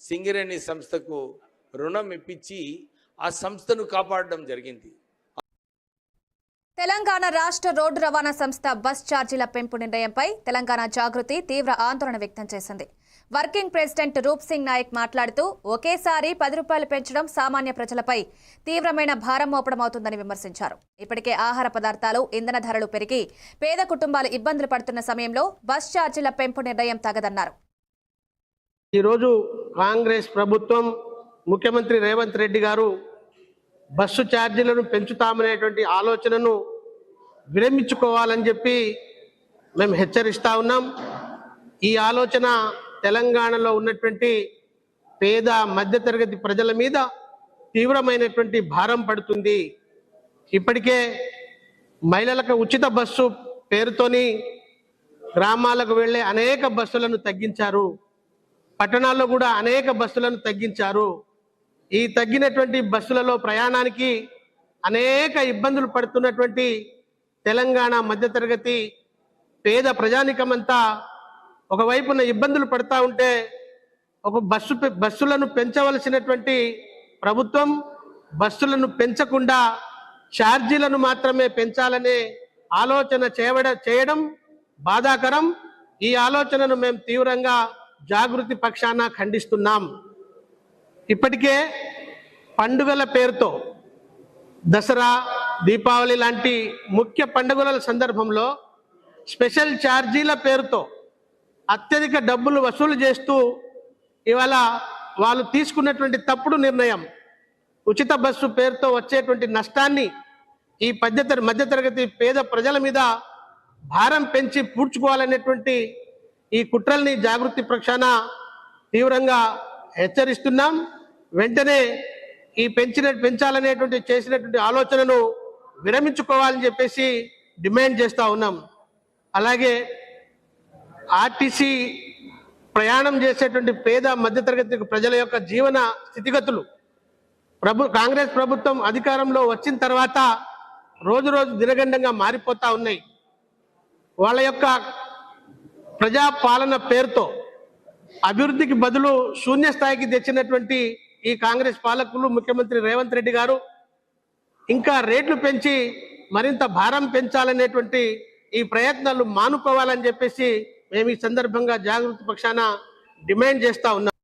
సింగరేణి సంస్థకు రుణం ఇప్పించి ఆ సంస్థను కాపాడడం జరిగింది. తెలంగాణ రాష్ట్ర రోడ్డు రవాణా సంస్థ బస్ ఛార్జీల పెంపు నిర్ణయంపై తెలంగాణ జాగృతి తీవ్ర ఆందోళన వ్యక్తం చేసింది. వర్కింగ్ ప్రెసిడెంట్ రూప్ సింగ్ నాయక్ మాట్లాడుతూ ఒకేసారి పది రూపాయలు పెంచడం సామాన్య ప్రజలపై తీవ్రమైన భారం మోపడమవుతుందని విమర్శించారు. ఇప్పటికే ఆహార పదార్థాలు ఇంధన ధరలు పెరిగి పేద కుటుంబాలు ఇబ్బందులు పడుతున్న సమయంలో బస్ ఛార్జీల పెంపు నిర్ణయం తగదన్నారు. ఈరోజు కాంగ్రెస్ ప్రభుత్వం ముఖ్యమంత్రి రేవంత్ రెడ్డి గారు బస్సు ఛార్జీలను పెంచుతామనేటువంటి ఆలోచనను విరమించుకోవాలని చెప్పి మేము హెచ్చరిస్తా ఉన్నాం. ఈ ఆలోచన తెలంగాణలో ఉన్నటువంటి పేద మధ్యతరగతి ప్రజల మీద తీవ్రమైనటువంటి భారం పడుతుంది. ఇప్పటికే మహిళలకు ఉచిత బస్సు పేరుతోని గ్రామాలకు వెళ్ళే అనేక బస్సులను తగ్గించారు. పట్టణాల్లో కూడా అనేక బస్సులను తగ్గించారు. ఈ తగ్గినటువంటి బస్సులలో ప్రయాణానికి అనేక ఇబ్బందులు పడుతున్నటువంటి తెలంగాణ మధ్యతరగతి పేద ప్రజానికమంతా ఒకవైపున ఇబ్బందులు పడతా ఉంటే ఒక బస్సు పె- బస్సులను పెంచవలసినటువంటి ప్రభుత్వం బస్సులను పెంచకుండా ఛార్జీలను మాత్రమే పెంచాలనే ఆలోచన చేయడ చేయడం బాధాకరం. ఈ ఆలోచనను మేము తీవ్రంగా జాగృతి పక్షాన ఖండిస్తున్నాం. ఇప్పటికే పండుగల పేరుతో దసరా దీపావళి లాంటి ముఖ్య పండుగల సందర్భంలో స్పెషల్ ఛార్జీల పేరుతో అత్యధిక డబ్బులు వసూలు చేస్తూ ఇవాళ వాళ్ళు తీసుకున్నటువంటి తప్పుడు నిర్ణయం ఉచిత బస్సు పేరుతో వచ్చేటువంటి నష్టాన్ని ఈ పద్ధతి మధ్యతరగతి పేద ప్రజల మీద భారం పెంచి పూడ్చుకోవాలనేటువంటి ఈ కుట్రల్ని జాగృతి పక్షాన తీవ్రంగా హెచ్చరిస్తున్నాం. వెంటనే ఈ పెంచిన పెంచాలనేటువంటి చేసినటువంటి ఆలోచనను విరమించుకోవాలని చెప్పేసి డిమాండ్ చేస్తూ ఉన్నాం. అలాగే ఆర్టీసీ ప్రయాణం చేసేటువంటి పేద మధ్యతరగతి ప్రజల యొక్క జీవన స్థితిగతులు. ప్రభు కాంగ్రెస్ ప్రభుత్వం అధికారంలో వచ్చిన తర్వాత రోజు రోజు దినగండంగా మారిపోతా ఉన్నాయి. వాళ్ళ యొక్క ప్రజాపాలన పేరుతో అభివృద్ధికి బదులు శూన్య స్థాయికి తెచ్చినటువంటి ఈ కాంగ్రెస్ పాలకులు ముఖ్యమంత్రి రేవంత్ రెడ్డి గారు ఇంకా రేట్లు పెంచి మరింత భారం పెంచాలనేటువంటి ఈ ప్రయత్నాలు మానుకోవాలని చెప్పేసి మేము ఈ సందర్భంగా జాగృతి పక్షాన డిమాండ్ చేస్తా ఉన్నాం.